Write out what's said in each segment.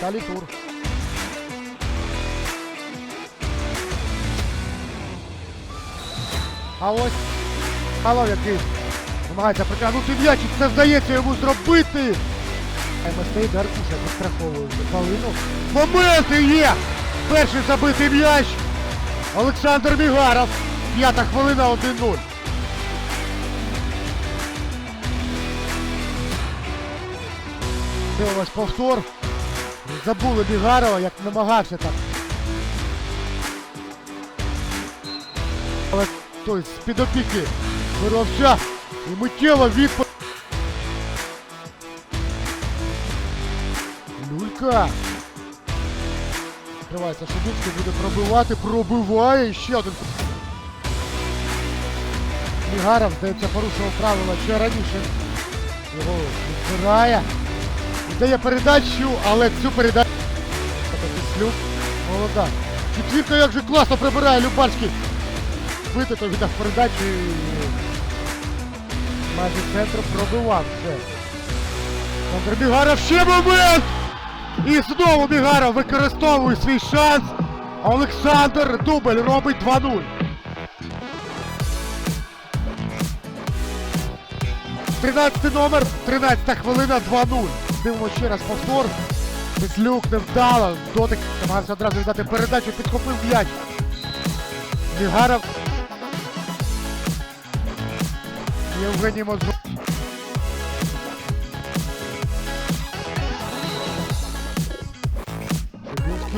Далі тур. А ось Халов який намагається притягнути м'яч, і це вдається йому зробити. Ема стоїть Гаркуша, підстраховує Палину. Моменти є! Перший забитий м'яч. Олександр Мігаров. П'ята хвилина 1-0. Дивимось повтор. Забули Бігарова, як намагався так. Але той з-під опіки вирвався і миттєво відповідь. Люлька. Відкривається Шубінський, буде пробивати, пробиває і ще один. Мігаров, здається, порушував правила ще раніше. Його відбирає. Дає передачу, але цю передачу. Молода. Четвірка як же класно прибирає Любарський. Бити, то віддав передачу і майже центр пробивав все. Олександр Бігаров ще момент! І знову Бігаров використовує свій шанс. Олександр Дубль робить 2-0. 13 номер, 13 хвилина, 2-0. Дивимося ще раз повтор. Песлюк не вдало. Дотик намагався одразу віддати передачу, підхопив м'яч. Бігаров. Євгеній Мозгов.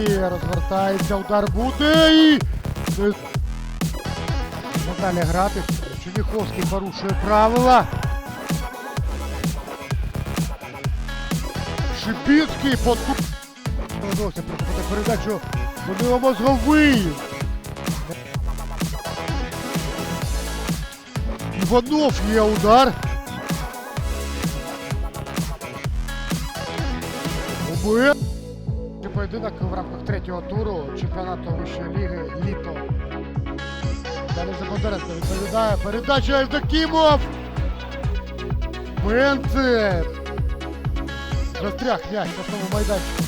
Розвертається, удар буде і... Далі грати. Чуніховський порушує правила. Шипінський подкуп. Вдалося прикупити передачу. Данило Мозговий. Іванов є удар. Момент. Поєдинок в рамках третього туру чемпіонату вищої ліги літо. Далі за Бондаренко відповідає. Передача Евдокімов. Менце. Застряг м'яч на тому майданчику.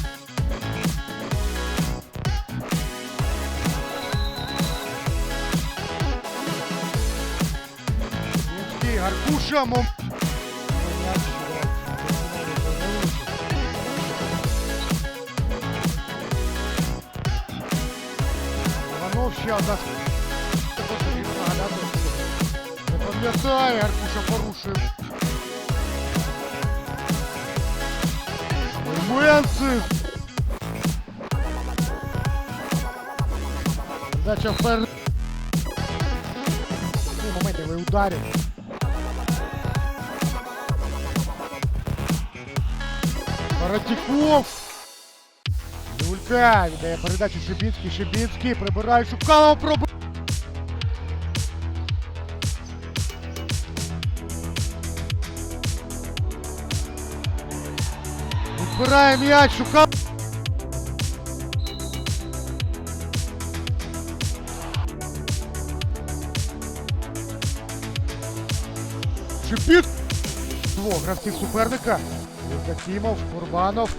Мінський, Гаркуша, мом... М'яч, Іванов ще одна. Потрібно нагадати. Не пам'ятає, Аркуша порушив. Моменти! Дача вперед. Ці моменти ви ударів. Паратіков! Юлька віддає передачу Шибінський, Шибінський, прибирає Шукалова. Відбирає м'яч, Шукалов. Шипіт! Двох гравців суперника. Євдокімов, Курбанов.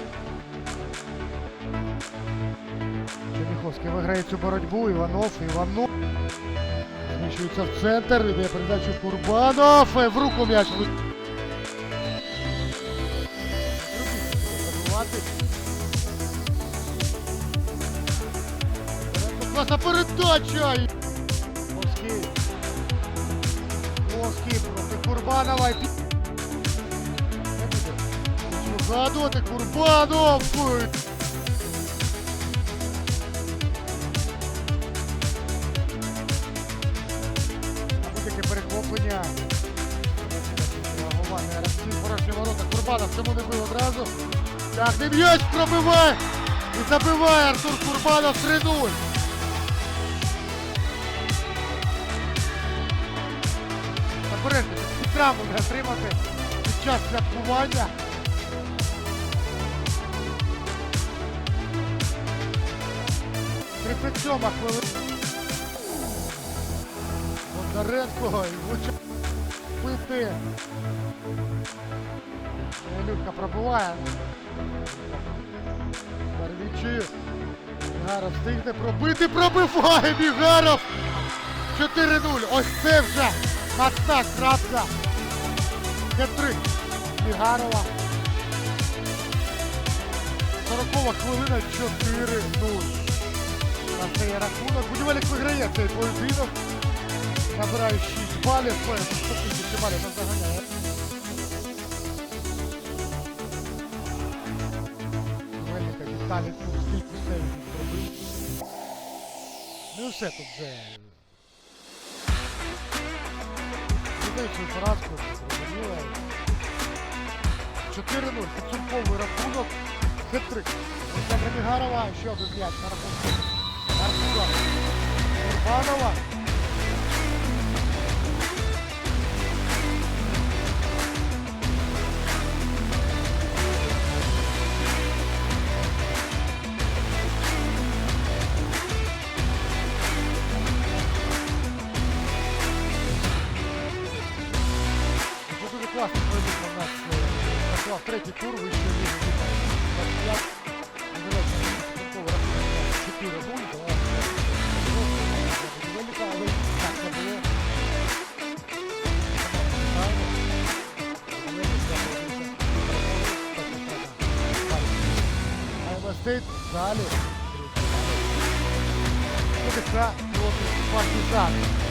Черніховський виграє цю боротьбу. Іванов, Іванов. Зміщується в центр. Іде передачу Курбанов. Е, В руку м'яч. Забивати. Класна передача! Мовський. Мовський проти Курбанова. Не Згадувати Курбанов! Будь-яке перехоплення. Реагування гравців порожні ворота. Курбанов чому не бив одразу? Так, не м'яч пробиває! І забиває Артур Курбанов 3-0. Наперед, під травму не отримати під час святкування. Тридцять сьома хвилина. Бондаренко і влучає. пробити. Люка пробиває. Барвічі. Мігаров встигне пробити, пробиває Мігаров! 4-0. Ось це вже мацна крапка. Хет-трик Мігарова. 40 хвилина 4-0. На цей рахунок. Будівельник виграє цей поєдинок. Набирає 6 балів. Ой, 100 балів нас заганяє. Тут скільки сейвів зробив. Ну і все тут вже. Людей свою поразку зрозуміло. 4-0. Підсумковий рахунок. Хет-трик. Олександра Мігарова. Ще один м'яч на рахунку. Артура Урбанова. Класно пройдуть у нас е, працював третій тур вищої ліги Віта 25. Називається підсумковий рахунок 4 0 Будівельника, але так не було. Правильно. Будівельник заходився. Айва Стейт далі. ПТК проти партизан.